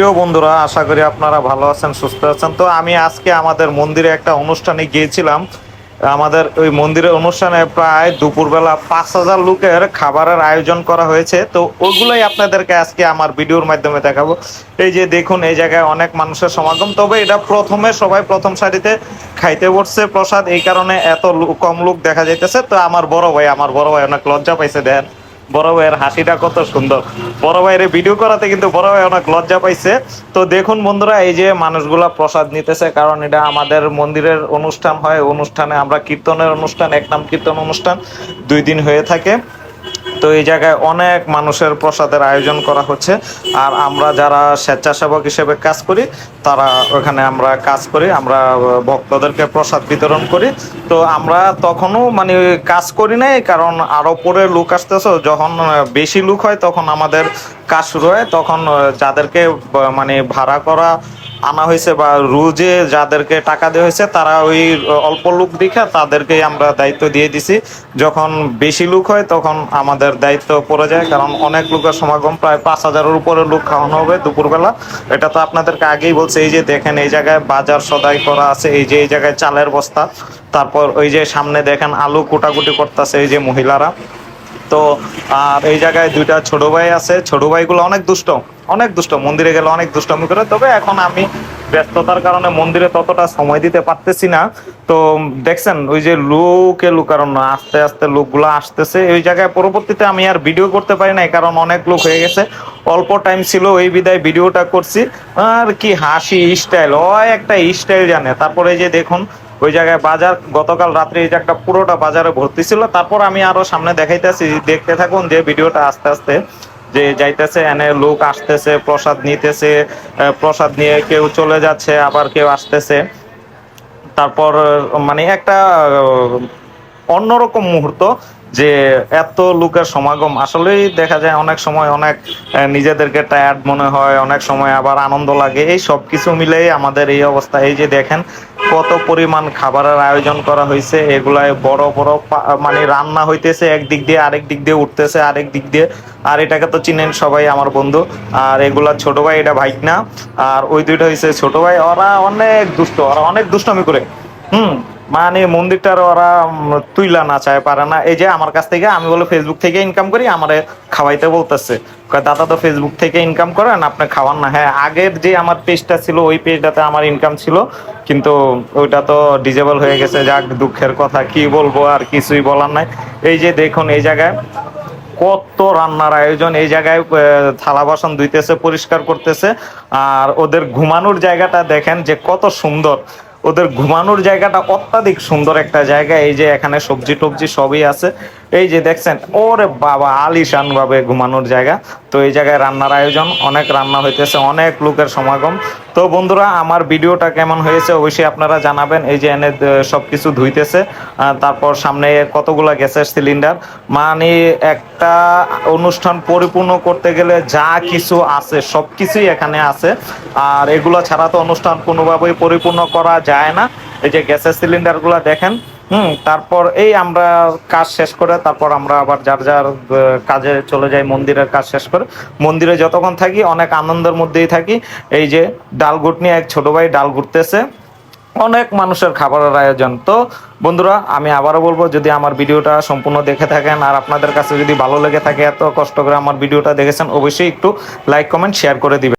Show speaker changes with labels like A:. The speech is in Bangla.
A: প্রিয় বন্ধুরা, আশা করি আপনারা ভালো আছেন, সুস্থ আছেন। তো আমি আজকে আমাদের মন্দিরে একটা অনুষ্ঠানে গিয়েছিলাম। আমাদের ওই মন্দিরের অনুষ্ঠানে প্রায় দুপুরবেলা পাঁচ হাজার লোকের খাবারের আয়োজন করা হয়েছে। তো ওগুলোই আপনাদেরকে আজকে আমার ভিডিওর মাধ্যমে দেখাবো। এই যে দেখুন, এই জায়গায় অনেক মানুষের সমাগম। তবে এটা প্রথমে সবাই প্রথম সারিতে খাইতে বসছে প্রসাদ। এই কারণে এত কম লোক দেখা যাইতেছে। তো আমার বড় ভাই, আমার বড় ভাই অনেক লজ্জা পাইছে দেন বড় ভাইয়ের হাসিটা কত সুন্দর। বড় ভাইয়ের ভিডিও করাতে কিন্তু বড় ভাই অনেক লজ্জা পাইছে। তো দেখুন বন্ধুরা, এই যে মানুষগুলা প্রসাদ নিতেছে, কারণ এটা আমাদের মন্দিরের অনুষ্ঠান হয়। অনুষ্ঠানে আমরা কীর্তনের অনুষ্ঠান এক নাম কীর্তন অনুষ্ঠান দুই দিন হয়ে থাকে। তো এই জায়গায় অনেক মানুষের প্রসাদের আয়োজন করা হচ্ছে। আর আমরা যারা স্বেচ্ছাসেবক হিসেবে কাজ করি, তারা ওখানে আমরা কাজ করি, আমরা ভক্তদেরকে প্রসাদ বিতরণ করি। তো আমরা তখনও মানে কাজ করি নাই, কারণ আরও পরে লোক আসতেছে, যখন বেশি লোক হয় তখন আমাদের কাজ শুরু হয়। তখন যাদেরকে মানে ভাড়া করা আনা হয়েছে বা রোজে যাদেরকে টাকা দেওয়া হয়েছে, তারা ওই অল্প লোক দেখে তাদেরকে আমরা দায়িত্ব দিয়ে দিছি। যখন বেশি লোক হয়, তখন আমাদের দায়িত্ব পড়ে যায়, কারণ অনেক লোকের সমাগম প্রায় পাঁচ হাজারের উপরে লোক খাওয়ানো হবে দুপুরবেলা। এটা তো আপনাদেরকে আগেই বলছে, এই যে দেখেন, এই জায়গায় বাজার সদাই করা আছে, এই যে, এই জায়গায় চালের বস্তা। তারপর ওই যে সামনে দেখেন, আলু কুটাকুটি করতেছে এই যে মহিলারা। তো আর এই জায়গায় দুইটা ছোট ভাই আছে। ছোট ভাইগুলো অনেক দুষ্ট অনেক দুষ্ট। মন্দিরে গেলে অনেক দুষ্টমি করে। তবে এখন আমি ব্যস্ততার কারণে মন্দিরে ততটা সময় দিতে পারতেছি না। তো, দেখছেন, ওই যে লোকে লুকারণ না আস্তে আস্তে লোকগুলো আসতেছে। ওই জায়গায় পরবর্তীতে আমি আর ভিডিও করতে পারি নাই, কারণ অনেক লোক হয়ে গেছে। অল্প টাইম ছিল ওই বিদায় ভিডিওটা করছি। আর কি হাসি, স্টাইল ও একটা স্টাইল জানে। তারপরে যে দেখুন ওই জায়গায় বাজার, গতকাল রাত্রে এই একটা পুরোটা বাজারে ভর্তি ছিল, তারপর আমি আরও সামনে দেখাইতেছি, দেখতে থাকুন যে ভিডিওটা আস্তে আস্তে যে যাইতেছে, এনে লোক আসতেছে, প্রসাদ নিতেছে প্রসাদ নিয়ে কেউ চলে যাচ্ছে, আবার কেউ আসতেছে। তারপর মানে একটা অন্যরকম মুহূর্ত যে এত লোকের সমাগম। আসলেই দেখা যায় অনেক সময় অনেক নিজেদেরকে টায়ার্ড মনে হয়, অনেক সময় আবার আনন্দ লাগে। এই সব কিছু মিলেই আমাদের এই অবস্থা। এই যে দেখেন কত পরিমাণ খাবারের আয়োজন করা হয়েছে। এগুলায় বড় বড় মানে রান্না হইতেছে, একদিক দিয়ে আরেক দিক দিয়ে উঠতেছে, আরেক দিক দিয়ে। আর এটাকে তো চিনেন সবাই আমার বন্ধু। আর এগুলা ছোট ভাই এটা ভাইক না আর ওই দুইটা হয়েছে ছোট ভাই। ওরা অনেক দুষ্ট, ওরা অনেক দুষ্টমি করে। হুম মানে মন্দিরটার ওরা তুইলা না চায়, পারে না। এই যে আমার কাছ থেকে, আমি বলে ফেসবুক থেকে ইনকাম করি, আমারে খাওয়াইতে বলতেছে। দাদা তো ফেসবুক থেকে ইনকাম করেন আপনি খাওয়ান না। হ্যাঁ আগের যে আমার পেজটা ছিল, ওই পেজটাতে আমার ইনকাম ছিল, কিন্তু ওইটা তো ডিজেবল হয়ে গেছে। যাক, দুঃখের কথা, কি বলব আর কিছুই বলার নাই। এই যে দেখুন, এই জায়গায় কত রান্নার আয়োজন। এই জায়গায় থালা বাসন ধুইতেছে, পরিষ্কার করতেছে। আর ওদের ঘুমানোর জায়গাটা দেখেন যে কত সুন্দর। ওদের ঘুমানোর জায়গাটা অত্যাধিক সুন্দর একটা জায়গা। এই যে এখানে সবজি টবজি সবই আছে। এই যে দেখছেন, ওরে বাবা আলিশান ভাবে ঘুমানোর জায়গা। তো এই জায়গায় রান্নার আয়োজন, অনেক রান্না হইতেছে, অনেক লোকের সমাগম। তো বন্ধুরা, আমার ভিডিওটা কেমন হয়েছে অবশ্যই আপনারা জানাবেন। এই যে এনে সব কিছু ধুইতেছে তারপর সামনে কতগুলা গ্যাসের সিলিন্ডার। মানে একটা অনুষ্ঠান পরিপূর্ণ করতে গেলে যা কিছু আছে সব কিছুই এখানে আছে। আর এগুলো ছাড়া তো অনুষ্ঠান কোনোভাবেই পরিপূর্ণ করা যায় না। এই যে গ্যাসের সিলিন্ডারগুলো দেখেন হুম। তারপর এই আমরা কাজ শেষ করে তারপর আমরা আবার যার যার কাজে চলে যাই, মন্দিরের কাজ শেষ করে। মন্দিরে যতক্ষণ থাকি অনেক আনন্দের মধ্যেই থাকি। এই যে ডাল গুট নিয়ে এক ছোট ভাই ডাল ঘুরতেছে অনেক মানুষের খাবারের আয়োজন। তো বন্ধুরা, আমি আবারও বলব, যদি আমার ভিডিওটা সম্পূর্ণ দেখে থাকেন আর আপনাদের কাছে যদি ভালো লেগে থাকে, এত কষ্ট করে আমার ভিডিওটা দেখেছেন, অবশ্যই একটু লাইক কমেন্ট শেয়ার করে দিবেন।